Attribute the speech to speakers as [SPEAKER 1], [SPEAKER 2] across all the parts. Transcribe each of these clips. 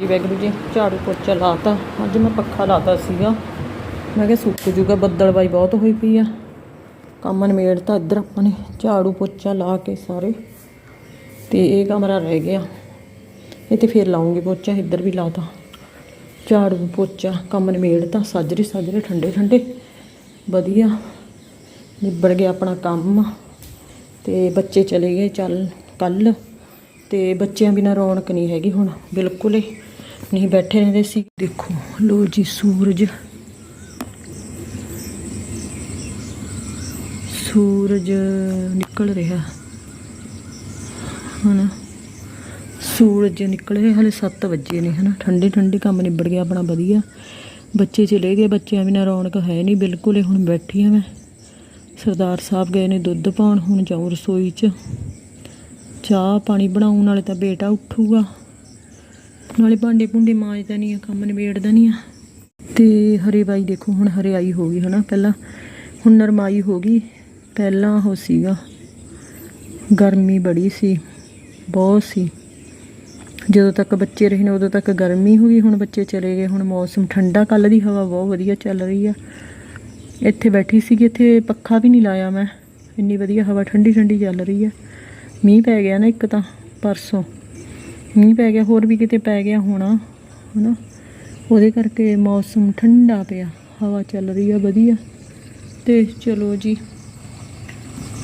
[SPEAKER 1] ਜੀ ਵੈਗਰੂ ਜੀ, ਝਾੜੂ ਪੋਚਾ ਲਾਤਾ। ਅੱਜ ਮੈਂ ਪੱਖਾ ਲਾਤਾ ਸੀਗਾ। ਮੈਂ ਕਿਹਾ ਸੁੱਕ ਜੂਗਾ ਬੱਦਲਬਾਈ ਬਹੁਤ ਹੋਈ ਪਈ ਆ। ਕੰਮ ਨਿਮੇੜਤਾ ਇੱਧਰ ਆਪਾਂ ਨੇ, ਝਾੜੂ ਪੋਚਾ ਲਾ ਕੇ ਸਾਰੇ। ਤੇ ਇਹ ਕਮਰਾ ਰਹਿ ਗਿਆ। ਇਹ ਤੇ ਫੇਰ ਲਾਉਂਗੀ ਪੋਚਾ, ਇੱਧਰ ਵੀ ਲਾਤਾ। ਝਾੜੂ ਪੋਚਾ, ਕੰਮ ਨਿਮੇੜਤਾ ਸਾਜਰੇ ਸਾਜਰੇ, ਠੰਡੇ ਠੰਡੇ। ਵਧੀਆ। ਨਿਬੜ ਗਿਆ ਆਪਣਾ ਕੰਮ। ਤੇ ਬੱਚੇ ਚਲੇ ਗਏ ਚੱਲ ਕੱਲ ਤੇ ਬੱਚਿਆਂ ਬਿਨਾਂ ਰੌਣਕ ਨਹੀਂ ਹੈਗੀ ਹੁਣ, ਬਿਲਕੁਲ ਹੀ। ਨਹੀਂ, ਬੈਠੇ ਰਹਿੰਦੇ ਸੀ। ਦੇਖੋ ਲੋ ਜੀ ਸੂਰਜ। ਸੂਰਜ ਨਿਕਲ ਰਿਹਾ। ਹਨਾ? ਸੂਰਜ ਨਿਕਲ ਰਿਹਾ, ਹਲੇ 7 ਵਜੇ ਨੇ, ਹਨਾ? ਠੰਡੇ ਠੰਡੇ ਕੰਮ ਨਿਬੜ ਗਿਆ ਆਪਣਾ, ਵਧੀਆ। ਬੱਚੇ ਚਲੇ ਗਏ, ਬੱਚਿਆਂ ਬਿਨਾਂ ਰੌਣਕ ਹੈ ਨਹੀਂ, ਬਿਲਕੁਲ ਹੀ ਹੁਣ ਬੈਠੀ ਆ ਮੈਂ। ਸਰਦਾਰ ਸਾਹਿਬ ਗਏ ਨੇ ਦੁੱਧ ਪਾਉਣ, ਹੁਣ ਜਾਉ ਰਸੋਈ 'ਚ। ਚਾਹ ਪਾਣੀ ਬਣਾਉਣ ਨਾਲੇ ਤਾਂ ਬੇਟਾ ਉੱਠੂਗਾ। ਨਾਲੇ ਭਾਂਡੇ ਭੁੰਡੇ ਮਾਂਜਦਾ ਨਹੀਂ ਆ, ਕੰਮ ਨਿਬੇੜਦਾ ਨਹੀਂ ਆ। ਤੇ ਹਰੇ ਬਾਈ ਦੇਖੋ, ਹੁਣ ਹਰਿਆਈ ਹੋ ਗਈ ਹਨਾ ਪਹਿਲਾਂ। ਹੁਣ ਨਰਮਾਈ ਹੋ ਗਈ, ਪਹਿਲਾਂ ਉਹ ਸੀਗਾ। ਗਰਮੀ ਬੜੀ ਸੀ, ਬਹੁਤ ਸੀ। ਜਦੋਂ ਤੱਕ ਬੱਚੇ ਰਹੇ ਨੇ, ਉਦੋਂ ਤੱਕ ਗਰਮੀ ਹੋ ਗਈ, ਹੁਣ ਬੱਚੇ ਚਲੇ ਗਏ। ਹੁਣ ਮੌਸਮ ਠੰਡਾ ਕੱਲ ਦੀ ਹਵਾ ਬਹੁਤ ਵਧੀਆ ਚੱਲ ਰਹੀ ਆ। ਇੱਥੇ ਬੈਠੀ ਸੀਗੀ, ਇੱਥੇ ਪੱਖਾ ਵੀ ਨਹੀਂ ਲਾਇਆ ਮੈਂ। ਇੰਨੀ ਵਧੀਆ ਹਵਾ ਠੰਡੀ ਠੰਡੀ ਚੱਲ ਰਹੀ ਆ। ਮੀਂਹ ਪੈ ਗਿਆ ਨਾ ਇੱਕ ਤਾਂ, ਪਰਸੋਂ। ਮੀਂਹ ਪੈ ਗਿਆ, ਹੋਰ ਵੀ ਕਿਤੇ ਪੈ ਗਿਆ ਹੋਣਾ, ਹਨਾ? ਉਹਦੇ ਕਰਕੇ ਮੌਸਮ ਠੰਡਾ ਪਿਆ, ਹਵਾ ਚੱਲ ਰਹੀ ਆ ਵਧੀਆ। ਤੇ ਚਲੋ ਜੀ,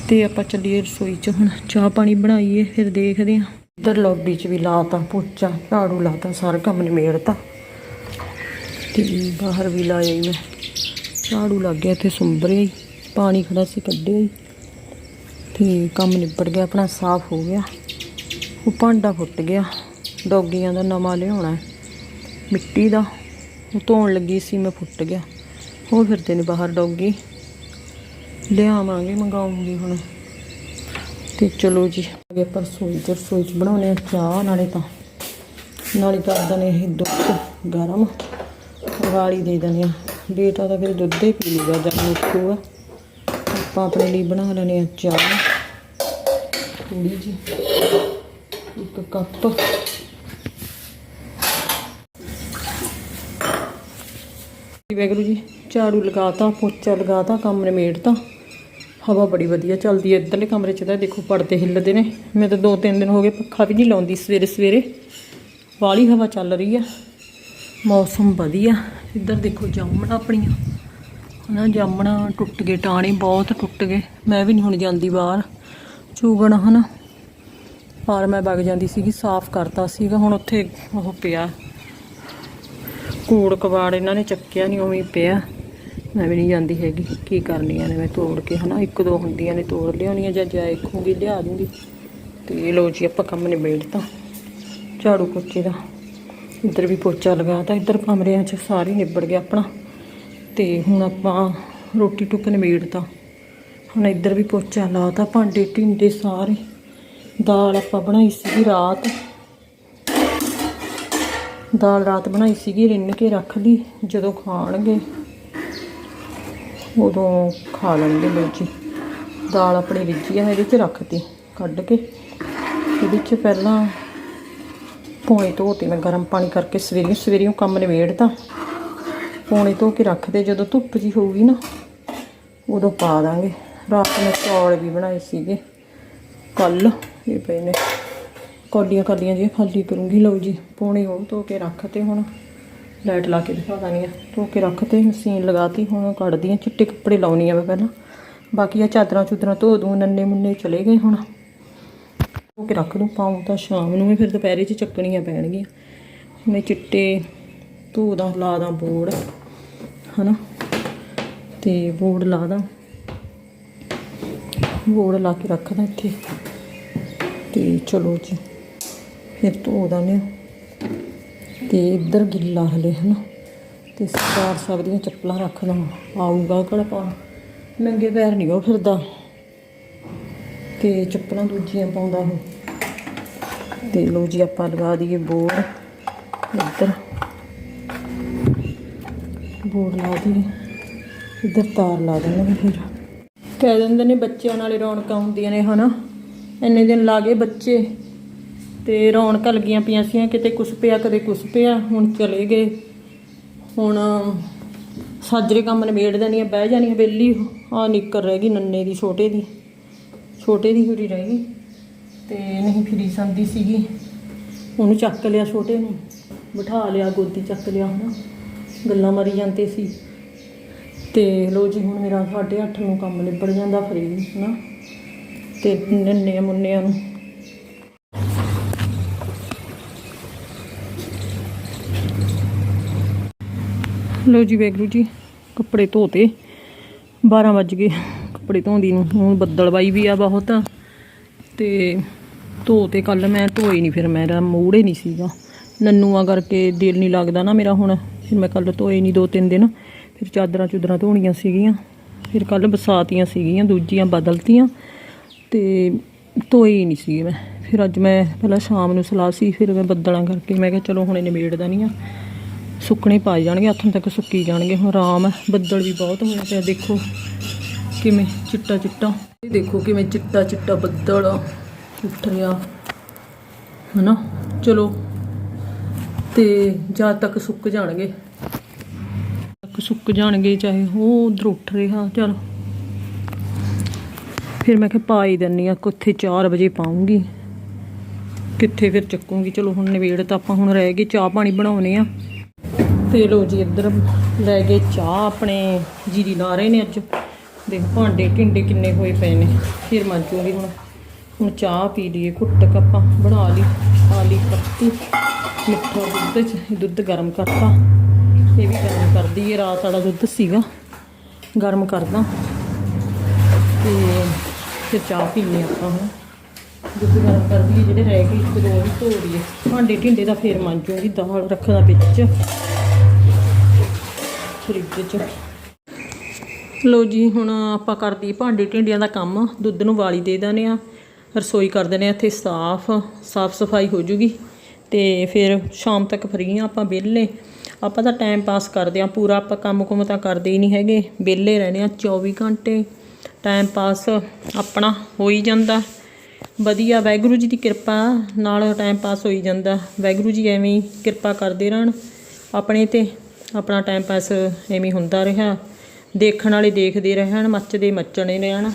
[SPEAKER 1] ਤੇ ਆਪਾਂ ਚੱਲੀਏ ਰਸੋਈ 'ਚ ਹੁਣ, ਚਾਹ ਪਾਣੀ ਬਣਾਈਏ, ਫਿਰ ਦੇਖਦੇ ਆਂ ਇੱਧਰ ਲੌਬੀ 'ਚ ਵੀ ਲਾਤਾ ਪੋਚਾ, ਝਾੜੂ ਲਾਤਾ, ਸਾਰਾ ਕੰਮ ਨਿਮੇੜਤਾ ਤੇ ਬਾਹਰ ਵੀ ਲਾਇਆ ਈ ਮੈਂ, ਝਾੜੂ ਲੱਗ ਗਿਆ, ਇੱਥੇ ਸੁੰਬਰਿਆ ਹੀ ਪਾਣੀ ਖੜਾ ਸੀ ਕੱਢਿਆ ਹੀ ਤੇ ਕੰਮ ਨਿਬੜ ਗਿਆ, ਆਪਣਾ ਸਾਫ਼ ਹੋ ਗਿਆ। ਉਹ ਭਾਂਡਾ ਫੁੱਟ ਗਿਆ। ਡੋਗੀਆਂ ਦਾ ਨਵਾਂ ਲਿਆਉਣਾ ਮਿੱਟੀ ਦਾ। ਉਹ ਧੋਣ ਲੱਗੀ ਸੀ, ਮੈਂ ਫੁੱਟ ਗਿਆ। ਉਹ ਫਿਰਦੇ ਨੇ ਬਾਹਰ ਡੋਗੀ। ਲਿਆਵਾਂਗੇ, ਮੰਗਾਉਂਗੀ ਹੁਣ। ਤੇ ਚਲੋ ਜੀ, ਅੱਗੇ ਆਪਾਂ ਰਸੋਈ ਚ ਰਸੋਈ ਚ ਬਣਾਉਣੇ ਆ ਚਾਹ, ਨਾਲੇ ਤਾਂ। ਨਾਲੇ ਕਰ ਦਨੇ ਇਹ ਦੁੱਧ ਗਰਮ ਵਾਲੀ ਦੇ ਦਨੇ ਆ। ਬੇਟਾ ਤਾਂ ਫਿਰ ਦੁੱਧ ਹੀ ਪੀ ਲੂਗਾ ਜਦ ਉੱਠੂਗਾ ਆਪਾਂ ਆਪਣੇ ਲਈ ਬਣਾ ਲੈਣੇ ਆ ਚਾਹ। ਥੋੜੀ ਜੀ ਇੱਕ ਕੱਪ ਵੈਗਰੂ ਜੀ ਝਾੜੂ ਲਗਾਤਾ, ਪੋਚਾ ਲਗਾਤਾ, ਕੰਮ ਨਿਮੇੜਤਾ। ਹਵਾ ਬੜੀ ਵਧੀਆ ਚੱਲਦੀ ਹੈ, ਇੱਧਰਲੇ ਕਮਰੇ 'ਚ ਤਾਂ ਦੇਖੋ ਪਰਦੇ ਹਿੱਲਦੇ ਨੇ। ਮੈਂ ਤਾਂ ਦੋ ਤਿੰਨ ਦਿਨ ਹੋ ਗਏ ਪੱਖਾ ਵੀ ਨਹੀਂ ਲਾਉਂਦੀ ਸਵੇਰੇ ਸਵੇਰੇ। ਵਾਲੀ ਹਵਾ ਚੱਲ ਰਹੀ ਆ ਮੌਸਮ ਵਧੀਆ। ਇੱਧਰ ਦੇਖੋ ਜਾਮਣਾ ਆਪਣੀਆਂ। ਹਨਾ, ਜਾਮਣਾ ਟੁੱਟ ਗਏ ਟਾਣੇ ਬਹੁਤ ਟੁੱਟ ਗਏ। ਮੈਂ ਵੀ ਨਹੀਂ ਹੁਣ ਜਾਂਦੀ ਬਾਹਰ। ਚੂਗਣ ਹਨਾ। ਪਰ ਮੈਂ ਵਗ ਜਾਂਦੀ ਸੀਗੀ, ਸਾਫ਼ ਕਰਤਾ ਸੀਗਾ, ਹੁਣ ਉੱਥੇ ਉਹ ਪਿਆ। ਕੂੜ ਕਬਾੜ ਇਹਨਾਂ ਨੇ ਚੱਕਿਆ ਨਹੀਂ ਉਵੇਂ ਪਿਆ। ਮੈਂ ਵੀ ਨਹੀਂ ਜਾਂਦੀ ਹੈਗੀ, ਕੀ ਕਰਨੀਆਂ ਨੇ ਮੈਂ ਤੋੜ ਕੇ, ਹਨਾ, ਇੱਕ ਦੋ ਹੁੰਦੀਆਂ ਨੇ ਤੋੜ ਲਿਆਉਣੀਆਂ, ਜਾਂ ਜਾਇ ਖੂੰਗੀ ਲਿਆ ਦੂੰਗੀ। ਤੇ ਲੋ ਜੀ, ਆਪਾਂ ਕੰਮ ਨਿਬੇੜਤਾ ਝਾੜੂ ਪੋਚੇ ਦਾ। ਇੱਧਰ ਵੀ ਪੋਚਾ ਲਗਾਤਾ, ਇੱਧਰ ਕਮਰਿਆਂ 'ਚ ਸਾਰੇ ਨਿਬੜ ਗਿਆ ਆਪਣਾ। ਤੇ ਹੁਣ ਆਪਾਂ ਰੋਟੀ ਟੁੱਕ ਨਿਬੇੜਤਾ ਹੁਣ ਇੱਧਰ ਵੀ ਪੋਚਾ ਲਾਤਾ ਭਾਂਡੇ ਢਿੰਡੇ ਸਾਰੇ। ਦਾਲ ਆਪਾਂ ਬਣਾਈ ਸੀਗੀ ਰਾਤ। ਦਾਲ ਰਾਤ ਬਣਾਈ ਸੀਗੀ, ਰਿੰਨ ਕੇ ਰੱਖ ਲਈ, ਜਦੋਂ ਖਾਣਗੇ, ਉਦੋਂ ਖਾ ਲੈਣਗੇ ਲੋ ਦਾਲ ਆਪਣੀ ਰਿੱਝੀ ਆ, ਇਹਦੇ 'ਚ ਰੱਖਤੀ, ਕੱਢ ਕੇ। ਇਹਦੇ 'ਚ ਪਹਿਲਾਂ ਪੌਣੇ ਧੋਤੇ ਮੈਂ ਗਰਮ ਪਾਣੀ ਕਰਕੇ ਸਵੇਰੇ ਸਵੇਰੇ ਕੰਮ ਨਿਬੇੜਤਾ। ਪੌਣੇ ਧੋ ਕੇ ਰੱਖਦੇ, ਜਦੋਂ ਧੁੱਪ ਜੀ ਹੋਊਗੀ ਨਾ, ਉਦੋਂ ਪਾ ਦਾਂਗੇ। ਰਾਤ ਨੂੰ ਚੌਲ ਵੀ ਬਣਾਏ ਸੀਗੇ ਕੱਲ ਇਹ ਪਏ ਨੇ। ਕੌਲੀਆਂ ਕੌਲੀਆਂ ਜੀ, ਖਾਲੀ ਕਰੂੰਗੀ। ਲਓ ਜੀ, ਪੌਣੇ ਉਹ ਧੋ ਕੇ ਰੱਖਤੇ ਹੁਣ ਲਾਈਟ ਲਾ ਕੇ ਦਿਖਾ ਦਾਨੀ ਆ। ਧੋ ਕੇ ਰੱਖਤੇ ਮਸ਼ੀਨ ਲਗਾਤੀ, ਹੁਣ ਕੱਢਦੀ ਆ। ਚਿੱਟੇ ਕੱਪੜੇ ਲਾਉਣੀ ਆ ਮੈਂ ਪਹਿਲਾਂ। ਬਾਕੀ ਆ ਚਾਦਰਾਂ ਚੁਦਰਾਂ ਧੋ ਦੂੰ, ਨੰਨੇ ਮੁੰਨੇ ਚਲੇ ਗਏ ਹੁਣ। ਧੋ ਕੇ ਰੱਖ ਦੂੰ ਪਾਉਂ ਤਾਂ ਸ਼ਾਮ ਨੂੰ ਵੀ ਫਿਰ ਦੁਪਹਿਰੇ 'ਚ ਚੱਕਣੀਆਂ ਪੈਣਗੀਆਂ। ਮੈਂ ਚਿੱਟੇ ਧੋ ਦਾ ਲਾ ਦਾਂ ਬੋਰਡ, ਹਨਾ? ਤੇ ਬੋਰਡ ਲਾ ਦਾਂ। ਬੋਰਡ ਲਾ ਕੇ ਰੱਖਦਾ ਇੱਥੇ। ਤੇ ਚਲੋ ਜੀ, ਫਿਰ ਧੋ ਦਾਂਗੇ ਤੇ ਇੱਧਰ ਗਿੱਲਾ ਹਲੇ ਹਨਾ, ਤੇ ਸਰਦਾਰ ਸਾਹਿਬ ਦੀਆਂ ਚੱਪਲਾਂ ਰੱਖ ਦਵਾਂ ਆਊਗਾ ਕਿਹੜਾ ਪਾਉਣ? ਨੰਗੇ ਪੈਰ ਨਹੀਂ ਉਹ ਫਿਰਦਾ। ਤੇ ਚੱਪਲਾਂ ਦੂਜੀਆਂ ਪਾਉਂਦਾ ਉਹ। ਤੇ ਲੋ ਜੀ ਆਪਾਂ ਲਗਾ ਦਈਏ ਬੋਰ, ਇੱਧਰ। ਬੋਰ ਲਾ ਦਈਏ, ਇੱਧਰ ਤਾਰ ਲਾ ਦੇਣਾ ਫਿਰ। ਕਹਿ ਦਿੰਦੇ ਨੇ ਬੱਚਿਆਂ ਨਾਲੇ ਰੌਣਕਾਂ ਹੁੰਦੀਆਂ ਨੇ ਹਨਾ। ਇੰਨੇ ਦਿਨ ਲਾ ਗਏ ਬੱਚੇ ਤੇ ਰੌਣਕਾਂ ਲੱਗੀਆਂ ਪਈਆਂ ਸੀਆਂ, ਕਿਤੇ ਕੁਛ ਪਿਆ, ਕਦੇ ਕੁਛ ਪਿਆ, ਹੁਣ ਚਲੇ ਗਏ। ਹੁਣ ਸਾਜਰੇ ਕੰਮ ਨਿਬੇੜ ਦੇਣੀ ਆ, ਬਹਿ ਜਾਣੀ ਆ ਬੇਲੀ ਆ ਨਿੱਕਰ ਰਹਿ ਗਈ ਨੰਨੇ ਦੀ, ਛੋਟੇ ਦੀ ਛੋਟੇ ਦੀ ਹੁਰੀ ਰਹਿ ਗਈ ਤੇ ਨਹੀਂ ਫਿਰੀ ਸੰਦੀ ਸੀਗੀ। ਉਹਨੂੰ ਚੱਕ ਲਿਆ ਛੋਟੇ ਨੂੰ, ਬਿਠਾ ਲਿਆ, ਗੋਦੀ ਚੱਕ ਲਿਆ ਹਨਾ ਗੱਲਾਂ ਮਾਰੀ ਜਾਂਦੇ ਸੀ। ਤੇ ਲੋ ਜੀ, ਹੁਣ ਮੇਰਾ 8:30 ਨੂੰ ਕੰਮ ਨਿਬੜ ਜਾਂਦਾ ਫਰੀ, ਹਨਾ? ਤੇ ਨੰਨੇ ਮੁੰਨਿਆਂ ਨੂੰ। ਲੋ ਜੀ ਵੈਗਰੂ ਜੀ, ਕੱਪੜੇ ਧੋਤੇ। 12 ਵੱਜ ਗਏ, ਕੱਪੜੇ ਧੋਂਦੀ ਨੂੰ। ਹੁਣ ਬੱਦਲਵਾਈ ਵੀ ਆ ਬਹੁਤ। ਤੇ ਧੋਤੇ ਕੱਲ ਮੈਂ, ਧੋਏ ਨਹੀਂ ਫਿਰ ਮੇਰਾ ਮੂਡ ਹੀ ਨਹੀਂ ਸੀਗਾ। ਨੰਨੂਆਂ ਕਰਕੇ ਦਿਲ ਨਹੀਂ ਲੱਗਦਾ ਨਾ ਮੇਰਾ ਹੁਣ। ਫਿਰ ਮੈਂ ਕੱਲ ਧੋਏ ਨਹੀਂ ਦੋ ਤਿੰਨ ਦਿਨ। ਫਿਰ ਚਾਦਰਾਂ ਚੁਦਰਾਂ ਧੋਣੀਆਂ ਸੀਗੀਆਂ। ਫਿਰ ਕੱਲ ਬਸਾਤੀਆਂ ਸੀਗੀਆਂ, ਦੂਜੀਆਂ ਬਦਲਤੀਆਂ। ਤੇ ਧੋਏ ਹੀ ਨਹੀਂ ਸੀ ਮੈਂ। ਫਿਰ ਅੱਜ ਮੈਂ ਪਹਿਲਾਂ ਸ਼ਾਮ ਨੂੰ ਸਲਾਹ ਸੀ, ਫਿਰ ਮੈਂ ਬੱਦਲਾਂ ਕਰਕੇ ਮੈਂ ਕਿਹਾ ਚਲੋ ਹੁਣ ਇਹ ਨਿਬੇੜਦਾ ਨਹੀਂ ਆ। ਸੁੱਕਣੇ ਪਾ ਜਾਣਗੇ, ਹੱਥਾਂ ਤੱਕ ਸੁੱਕੀ ਜਾਣਗੇ। ਹੁਣ ਆਰਾਮ ਹੈ ਬੱਦਲ ਵੀ ਬਹੁਤ ਹੋਇਆ ਪਿਆ ਦੇਖੋ ਕਿਵੇਂ ਚਿੱਟਾ ਚਿੱਟਾ। ਇਹ ਦੇਖੋ ਕਿਵੇਂ ਚਿੱਟਾ ਚਿੱਟਾ ਬੱਦਲ ਉੱਠ ਰਿਹਾ। ਹਨਾ? ਚਲੋ। ਤੇ ਜਦ ਤੱਕ ਸੁੱਕ ਜਾਣਗੇ। ਤੱਕ ਸੁੱਕ ਜਾਣਗੇ, ਚਾਹੇ ਉਹ ਉਧਰ ਉੱਠ ਰਿਹਾ। ਚਲ। ਫਿਰ ਮੈਂ ਕਿਹਾ ਪਾ ਹੀ ਦਿੰਨੀ ਆ ਕਿੱਥੇ 4 ਵਜੇ ਪਾਉਂਗੀ। ਕਿੱਥੇ ਫਿਰ ਚੱਕੂਗੀ? ਚਲੋ ਹੁਣ ਨਿਬੇੜ ਤਾਂ ਆਪਾਂ ਹੁਣ ਰਹਿ ਗਏ, ਚਾਹ ਪਾਣੀ ਬਣਾਉਣੇ ਆ। ਤੇ ਲੋ ਜੀ, ਇੱਧਰ ਲੈ ਗਏ ਚਾਹ ਆਪਣੇ, ਜੀਰੀ ਲਾ ਰਹੇ ਨੇ ਅੱਜ। ਦੇਖ ਭਾਂਡੇ ਢਿੰਡੇ ਕਿੰਨੇ ਹੋਏ ਪਏ ਨੇ। ਫਿਰ ਮਾਂਜੂਗੀ ਹੁਣ ਹੁਣ ਚਾਹ ਪੀ ਲਈਏ, ਘੁੱਟ ਕੱਪਾਂ ਬਣਾ ਲਈ ਪਾ ਲਈ ਪੱਤੀ, ਮਿੱਠਾ ਦੁੱਧ ਚ, ਦੁੱਧ ਗਰਮ ਕਰਤਾ। ਇਹ ਵੀ ਗਰਮ ਕਰਦੀ ਹੈ ਰਾਤ ਵਾਲਾ ਦੁੱਧ ਸੀਗਾ, ਗਰਮ ਕਰਦਾ। ਤੇ ਫਿਰ ਚਾਹ ਪੀਣੀ ਆਪਾਂ ਹੁਣ। ਦੁੱਧ ਗਰਮ ਕਰਦੀ ਹੈ ਜਿਹੜੇ ਰਹਿ ਗਏ ਇੱਕ ਦੋ ਵੀ ਧੋ ਲਈਏ। ਭਾਂਡੇ ਢਿੰਡੇ ਦਾ ਫੇਰ ਮਾਂਜੂਗੀ ਦਾਲ ਰੱਖਦਾ ਵਿੱਚ। ਫਰਿੱਜ 'ਚ। ਲੋ ਜੀ, ਹੁਣ ਆਪਾਂ ਕਰਦੀ ਭਾਂਡੇ ਢਿੰਡਿਆਂ ਦਾ ਕੰਮ। ਦੁੱਧ ਨੂੰ ਵਾਲੀ ਦੇ ਦਿੰਦੇ ਆ ਰਸੋਈ ਕਰ ਦਿੰਦੇ ਆ ਇੱਥੇ ਸਾਫ਼। ਸਾਫ਼ ਸਫ਼ਾਈ ਹੋ ਜੂਗੀ। ਤੇ ਫਿਰ ਸ਼ਾਮ ਤੱਕ ਫਰੀ ਆ ਆਪਾਂ ਵਿਹਲੇ। ਆਪਾਂ ਤਾਂ ਟਾਈਮ ਪਾਸ ਕਰਦੇ ਆ ਪੂਰਾ ਆਪਾਂ ਕੰਮ ਕੁਮ ਤਾਂ ਕਰਦੇ ਹੀ ਨਹੀਂ ਹੈਗੇ। ਵਿਹਲੇ ਰਹਿੰਦੇ ਆ 24 ਘੰਟੇ। ਟਾਈਮ ਪਾਸ ਆਪਣਾ ਹੋ ਹੀ ਜਾਂਦਾ। ਵਧੀਆ ਵਾਹਿਗੁਰੂ ਜੀ ਦੀ ਕਿਰਪਾ ਨਾਲ ਟਾਈਮ ਪਾਸ ਹੋਈ ਜਾਂਦਾ। ਵਾਹਿਗੁਰੂ ਜੀ ਐਵੇਂ ਹੀ ਕਿਰਪਾ ਕਰਦੇ ਰਹਿਣ। ਆਪਣੇ ਤੇ ਆਪਣਾ ਟਾਈਮ ਪਾਸ ਐਵੇਂ ਹੁੰਦਾ ਰਿਹਾ। ਦੇਖਣ ਵਾਲੇ ਦੇਖਦੇ ਰਹਿਣ, ਮੱਚਦੇ ਮੱਚਣੇ ਰਹਿਣ।